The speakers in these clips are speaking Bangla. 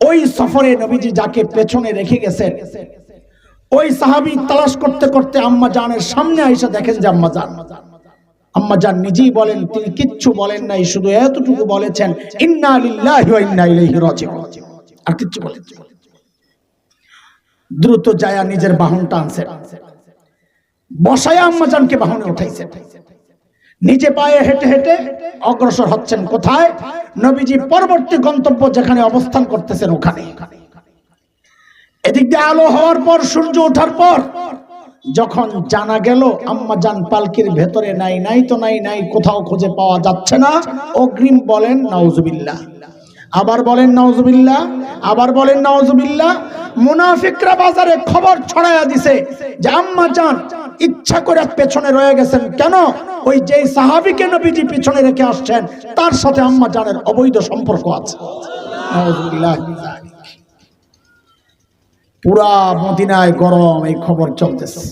ওই সফরে নবীজি যাকে পেছনে রেখে গেছেন, ওই সাহাবী তালাশ করতে করতে আম্মা জানের সামনে আইসা দেখেন যে আম্মা জান। আম্মা জান নিজেই বলেন, তিনি কিচ্ছু বলেন নাই, শুধু এতটুকু বলেছেন, ইন্না লিল্লাহি ওয়া ইন্না ইলাইহি রাজিউন। আর কিচ্ছু বলেন। দ্রুত যায়া নিজের বাহনটা আনছে বসায় আম্মা জানকে বাহনে উঠাইছে নিজে পায়ে হেঁটে হেঁটে অগ্রসর হচ্ছেন কোথায়? নবীজি পরবর্তী গন্তব্য যেখানে অবস্থান করতেছেন ওখানে। এদিক দিয়ে আলো হওয়ার পর, সূর্য ওঠার পর, যখন জানা গেল আম্মা জান পালকির ভেতরে নাই নাই তো নাই নাই, কোথাও খুঁজে পাওয়া যাচ্ছে না, অগ্রিম বলেন, নাউজুবিল্লাহ। আবার বলেন নাউজুবিল্লাহ, আবার বলেন নাউজুবিল্লাহ, মুনাফিকরা বাজারে খবর ছড়াইয়া দিছে যে আম্মা জান ইচ্ছা করে পেছনে রয়ে গেছেন। কেন? ওই যে সাহাবিকে নবীজি পিছনে রেখে আসছেন, তার সাথে আম্মা জানের অবৈধ সম্পর্ক আছে। পুরা মদিনায় গরম, এই খবর চলতেছে।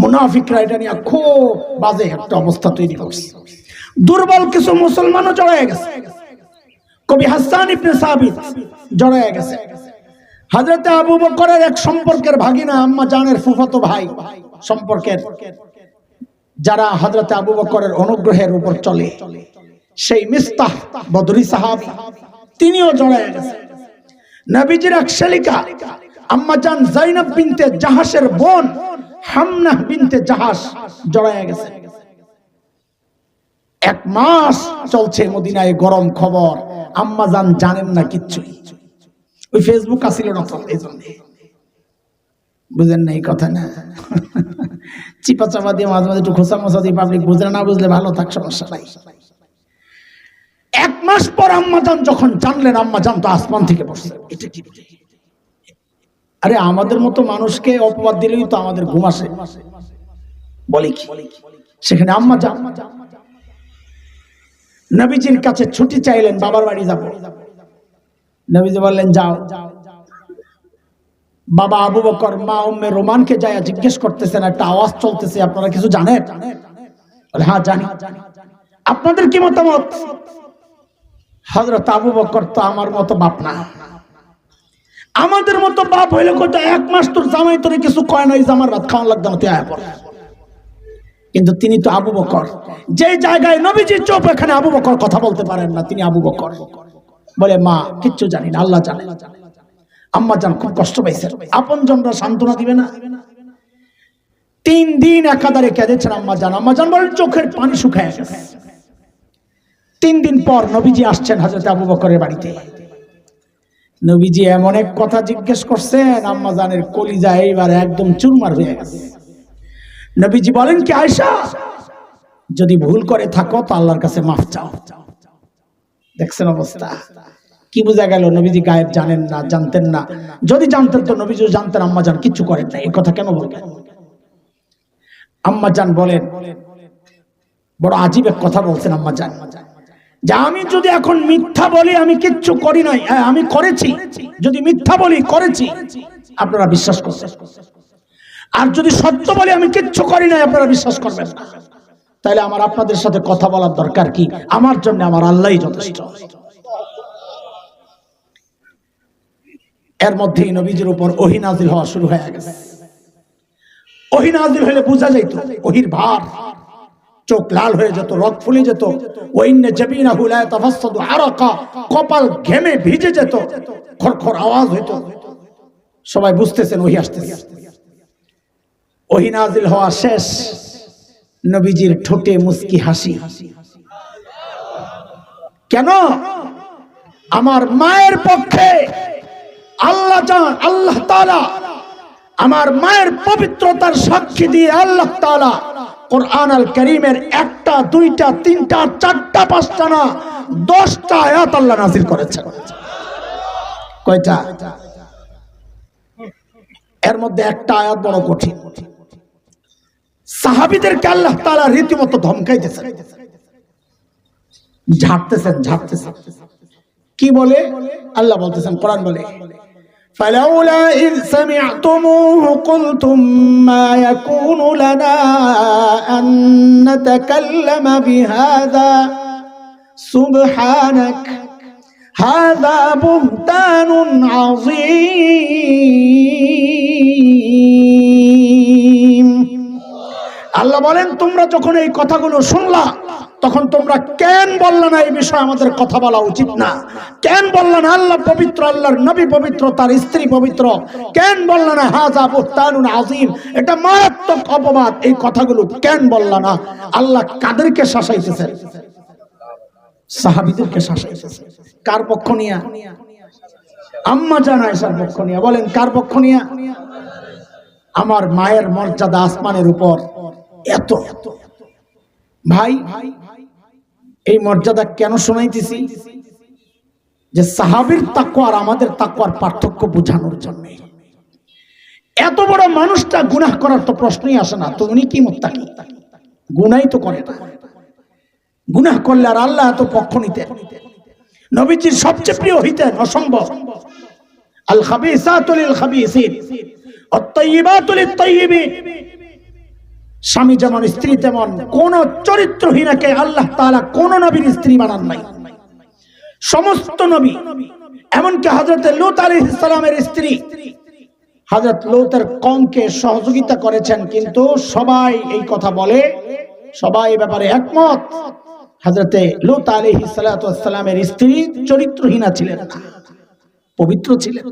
মুনাফিকরা এটা নিয়ে খুব বাজে একটা অবস্থা তৈরি করছে। দুর্বল কিছু মুসলমানও জড়ায় গেছে। কবি হাসান ইবনে সাবিত জড়ায় গেছে। হাজরতে আবু বকরের এক সম্পর্কের ভাগিনা আম্মা জানের ফুফাতো ভাই সম্পর্কের, যারা হজরতে আবু বকরের অনুগ্রহের উপর চলে। সেই মিস্তাহ বদরি সাহাবী, তিনিও জড়ায় গেছে। নবীজির এক শালিকা আম্মা জান জাইনাব বিনতে জাহাসের বোন হামনা বিনতে জাহাস জড়ায় গেছে। এক মাস চলছে মদিনায় গরম খবর। আম্মা জান জানেন না কিচ্ছু ওই ফেসবুক আসিল না এই জন্য। বুঝেন না এই কথা না? চিপা চাপা দিয়ে মাঝে মাঝে একটু খোসা মোসা দিয়ে পাবলিক বুঝলে না বুঝলে ভালো থাক সমস্যা নাই। এক মাস পর আম্মা আম্মাজান যখন জানলেন, আম্মা আম্মাজান তো আসমান থেকে বসছে। এটা কি? আরে আমাদের মতো মানুষকে অপবাদ দিলেই তো আমাদের ঘুম আসে। বলে কি? সেখানে আম্মা যান নবীজির কাছে ছুটি চাইলেন, বাবার বাড়ি যাব। নবীজি বললেন, যাও। বাবা আবু বকর, মা উম্মে রোমানকে যায়, জিজ্ঞেস করতেছেন, একটা আওয়াজ চলতেছে, আপনারা কিছু জানেন? হ্যাঁ জানি। আপনাদের কি মতামত? হজরত আবু বকর তো আমার মতো বাপ না। আমাদের মতো বাপ হইলে কত এক মাস তোর জামাই তোরে কিছু কয় না এই জামার ভাত খাওয়ান লাগতো না, তুই আয়া পড়। কিন্তু তিনি তো আবু বকর। যে জায়গায় নবীজি চোপ এখানে আবু বকর কথা বলতে পারেন না, তিনি আবু বকর। বলে, মা, কিচ্ছু জানি না, আল্লাহ জানে। আম্মা জান খুব কষ্ট পাইছে আপন জনরা সান্ত্বনা দিবে না? তিন দিন একাধারে কেঁদেছেন আম্মা জান। আম্মা জান বলেন, চোখের পানি শুকায় গেছে। তিন দিন পর নবীজি আসছেন হাজরত আবু বকরের বাড়িতে। নবীজি এমন এক কথা জিজ্ঞেস করছেন, আম্মা জানের কলিজা এইবার একদম চুরমার হয়ে গেছে। নবীজি বলেন কি আয়সা যদি ভুল করে থাকো তো আল্লাহর কাছে মাফ চাও। দেখছেন অবস্থা? কি বোঝা গেল? নবীজি গায়েব জানেন না জানতেন না। যদি জানতেন তো নবীজি জানতেন আম্মা জান কিচ্ছু করেন না এই কথা কেন বলবেন আম্মা জান বলেন বড় আজীব এক কথা বলছেন আম্মা জান। যে আমি যদি এখন মিথ্যা বলি আমি কিচ্ছু করি নাই। হ্যাঁ, আমি করেছি। যদি মিথ্যা বলি করেছি। আপনারা বিশ্বাস করছেন। আর যদি সত্য বলে আমি কিচ্ছু করি নাই, আপনারা বিশ্বাস করবেন তাহলে আমার আপনাদের সাথে কথা বলার দরকার কি? আমার জন্য আমার আল্লাহই যথেষ্ট। এর মধ্যেই নবীজির উপর ওহি নাজিল হওয়া শুরু হয়ে গেছে। ওহি নাজিল হলে বোঝা যাইত, ওহির ভার। চোখ লাল হয়ে যেত রক ফুলে যেত। কপাল ঘেমে ভিজে যেত খরখর আওয়াজ হইতো। সবাই বুঝতেছেন, ওহি আসতেছে। ওহি নাজিল হওয়া শেষ। নবীজির ঠোঁটে মুস্কি হাসি। কেন? আমার মায়ের পক্ষে আল্লাহ আল্লাহ তাআলা আমার মায়ের পবিত্রতার সাক্ষী দিয়ে আল্লাহ তাআলা কোরআন আল করিমের একটা, দুইটা, তিনটা, চারটা, পাঁচটা না দশটা আয়াত আল্লাহ নাজিল করেছেন। কয়টা? এর মধ্যে একটা আয়াত বড় কঠিন। সাহাবিদেরকে আল্লাহ তাআলা রীতিমতো ধমকাইতেছেন ঝাড়তেছেন ঝাড়তেছেন কি বলে আল্লাহ বলতেছেন কোরআন বলে فلولا إذ سمعتموه قلتم ما يكون لنا أن نتكلم بهذا سبحانك هذا بهتان عظيم আল্লাহ বলেন, তোমরা যখন এই কথাগুলো শুনলা, তখন তোমরা কেন বললে না এই বিষয়ে আমাদের কথা বলা উচিত না? কেন বললে না আল্লাহ পবিত্র, আল্লাহর নবী পবিত্র, তার স্ত্রী পবিত্র? কেন বললে না হাজা বুহতানুন আজিম এটা মারাত্মক অপবাদ, এই কথাগুলো কেন বললা না? আল্লাহ কাদেরকে শাসাইতেছেন? সাহাবিদেরকে শাসাইতেছে কার পক্ষ নিয়া? আম্মা জানা এসার পক্ষ নিয়া। বলেন, কার পক্ষ নিয়া? আমার মায়ের মর্যাদা আসমানের উপর। এত? ভাই, এই মর্যাদা কেন শোনাইতেছি? যে সাহাবির তাকুয়া আর আমাদের তাকুয়ার পার্থক্য বোঝানোর জন্য। এত বড় মানুষটা গুনাহ করার তো প্রশ্নই আসে না, তো উনি কি মুত্তাকি? গুনাই তো করে না। গুনাহ করলে আর আল্লাহ এত পক্ষ নিতেন নবীজির সবচেয়ে প্রিয় হইতেন অসম্ভব। আল খাবিসাতুল খাবিসিন অত্তাইয়িবাতুল তাইয়িবিন স্বামী যেমন, স্ত্রী তেমন, কোন চরিত্রহীনাকে আল্লাহ তাআলা কোন নবীর স্ত্রী বানান নাই। সমস্ত নবী, এমনকি হযরত লূত আলাইহিস সালামের স্ত্রী, হযরত লূতের কমকে সহযোগিতা করেছেন, কিন্তু সবাই এই কথা বলে, সবাই ব্যাপারে একমত, হযরতে লূত সালাতু সালামের স্ত্রী চরিত্রহীনা ছিলেন না, পবিত্র ছিলেন।